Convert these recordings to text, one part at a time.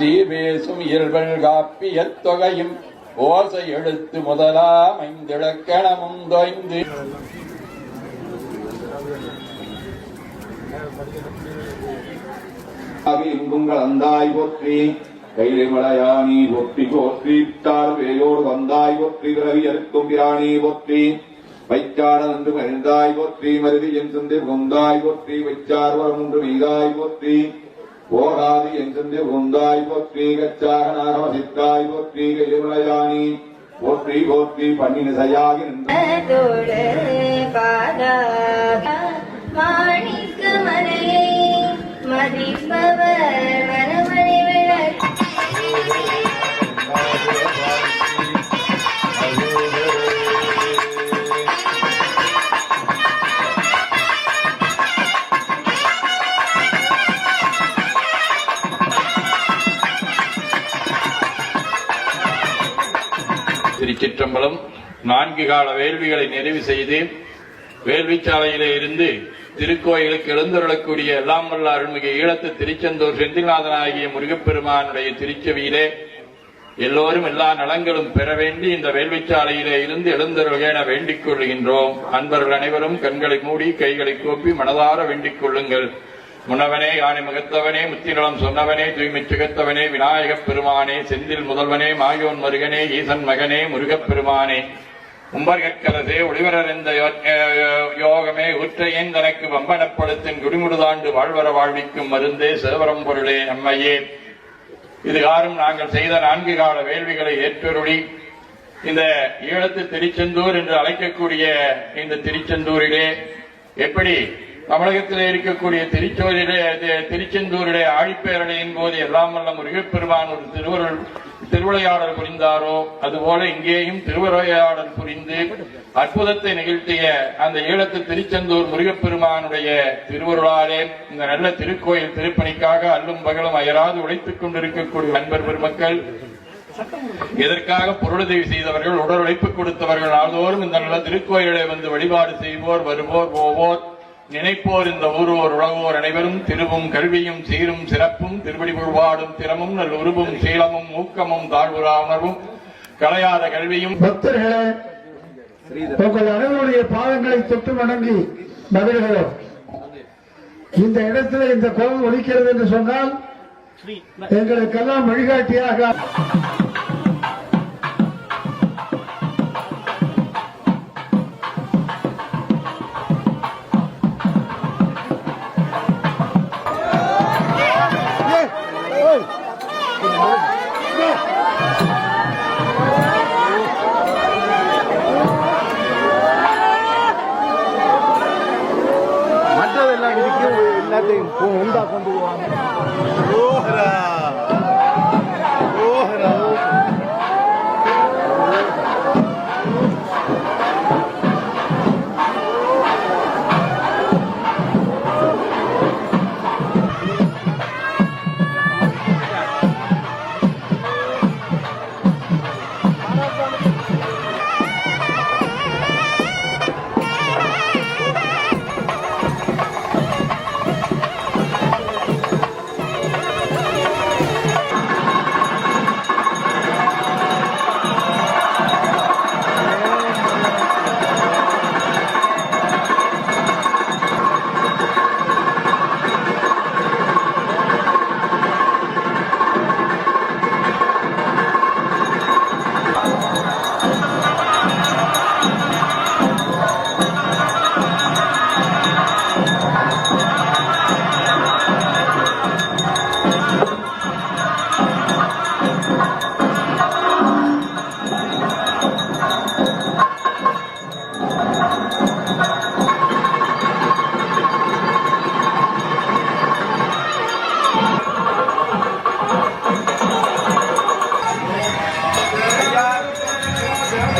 சீர்வேசும் இயல்பல் காப்பியத் தொகையும் ஓசை எழுத்து முதலாம் ஐந்திழக்கணமும் தொய்ந்து. இங்குங்கள் அந்தாய் போற்றி கைலை ஒற்றி போற்றி போற்றி வேயோடு வந்தாய் ஒற்றி விரவி அறுக்கும் பிராணி ஒற்றி வைக்கான நன்று மகிழ்ந்தாய் ஒற்றி மருதி என் சந்தை புகுந்தாய் ஒற்றி வைச்சார் வரம் ஒன்று மெய்தாய் ஒற்றி போகாது என் உந்தாய் போற்றி கச்சாக நாகமசித்தாய் போற்றி கைமலையானி போற்றி போற்றி பண்ணின சையாகி நின்ற மாணிக்க மலையை மதிப்ப திருச்சிற்றம்பலம் நான்கு கால வேள்விகளை நிறைவு செய்து வேள்விச்சாலையிலே இருந்து திருக்கோயிலுக்கு எழுந்தருளக்கூடிய எல்லாம் வல்ல அருள்மிகு ஈழத்து திருச்செந்தூர் செந்தில்நாதனாகிய முருகப்பெருமானுடைய திருச்செவியிலே எல்லோரும் எல்லா நலங்களும் பெற வேண்டி இந்த வேள்விச்சாலையிலே இருந்து எழுந்தருள் என வேண்டிக் கொள்கின்றோம். அன்பர்கள் அனைவரும் கண்களை மூடி கைகளை கோப்பி மனதார வேண்டிக் கொள்ளுங்கள். முன்னவனே யானை முகத்தவனே முத்திநலம் சொன்னவனே தூய்மை சுகத்தவனே விநாயகப் பெருமானே செந்தில் முதல்வனே மாயோன் மருகனே ஈசன் மகனே முருகப் பெருமானே. உம்பர்கற்கரசே ஒளிவரறிந்த யோ- யோகமே உற்றையன் தனக்கு வம்பனப்படுத்தின் குடிமுடுதாண்டு வாழ்வர வாழ்விக்கும் மருந்தே சேவரம் பொருளே அம்மையே. இதுகாரும் நாங்கள் செய்த நான்கு கால வேள்விகளை ஏற்றருளி இந்த ஈழத்து திருச்செந்தூர் என்று அழைக்கக்கூடிய இந்த திருச்செந்தூரிலே எப்படி தமிழகத்திலே இருக்கக்கூடிய திருச்சோரிலே திருச்செந்தூரிலே ஆழிப்பேரலையின் போது எல்லாம் வல்ல முருகப்பெருமான் ஒரு திருவருள் திருவிளையாடல் புரிந்தாரோ அதுபோல இங்கேயும் திருவிளையாடல் புரிந்து அற்புதத்தை நிகழ்த்திய அந்த ஈழத்து திருச்செந்தூர் முருகப்பெருமானுடைய திருவருளாலே இந்த நல்ல திருக்கோயில் திருப்பணிக்காக அல்லும் பகலும் அயராது உழைத்துக் கொண்டிருக்கக்கூடிய அன்பர் பெருமக்கள் இதற்காக பொருளுதவி செய்தவர்கள் உடல் உழைப்பு கொடுத்தவர்கள் நாள்தோறும் இந்த நல்ல திருக்கோயிலை வந்து வழிபாடு செய்வோர் வருவோர் போவோர். நினைப்போர் இந்த ஊரோர் உழவோர் அனைவரும் திருவும் கல்வியும் சீரும் சிறப்பும் திருவடி புழ்வாடும் திறமும் நல் உருவும் சீலமும் ஊக்கமும் தாழ்வுறா உணர்வும் கலையாத கல்வியும் பக்தர்களே உங்கள் அனைவருடைய பாதங்களை தொட்டு வணங்கி மகிழ்கிறோம். இந்த இடத்துல இந்த கோவில் ஒலிக்கிறது என்று சொன்னால் எங்களுக்கெல்லாம் வழிகாட்டியாக மற்றதெல்லாம் இருக்கு எல்லாத்தையும் உண்டா கொண்டு போவாங்க.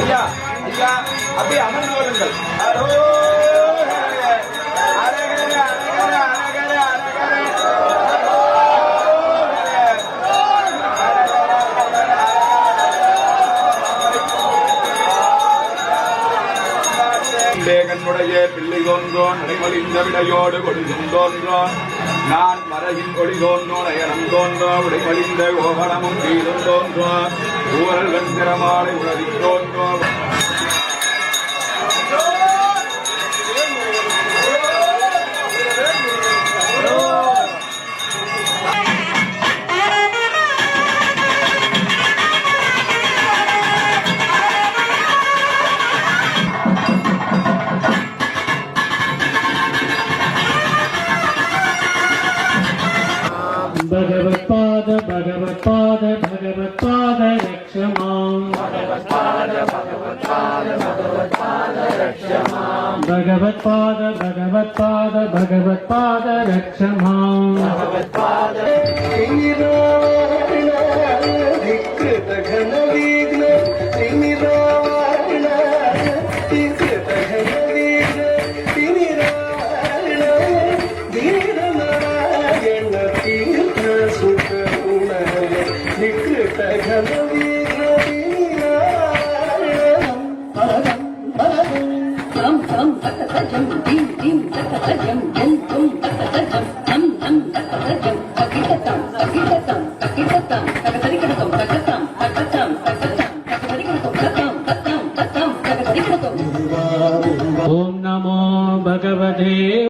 ஐயா ஐயா அப்படியே அமர்ந்து கொள்ளுங்கள். தேகனுடைய பிள்ளை தோன்றோன் அடைமொழிந்த விடையோடு கொடிதும் தோன்றோன் நான் மறையின் கொடி தோன்றோன் அயனம் தோன்றோன் உடைமொழிந்த கோபனமும் தீரும் தோன்றோன் ஊரல் வெண்திறமாலை உலகி தோன்றோம் भगवत्पाद भगवत्पाद भगवत्पाद रक्ष मां भगवत्पाद भगवत्पाद भगवत्पाद रक्ष मां भगवत्पाद भगवत्पाद भगवत्पाद रक्ष मां भगवत्पाद घनविघ्न त्रिनिरावण तीर्थघन Hello. 打鸡蛋，打鸡蛋，打鸡蛋。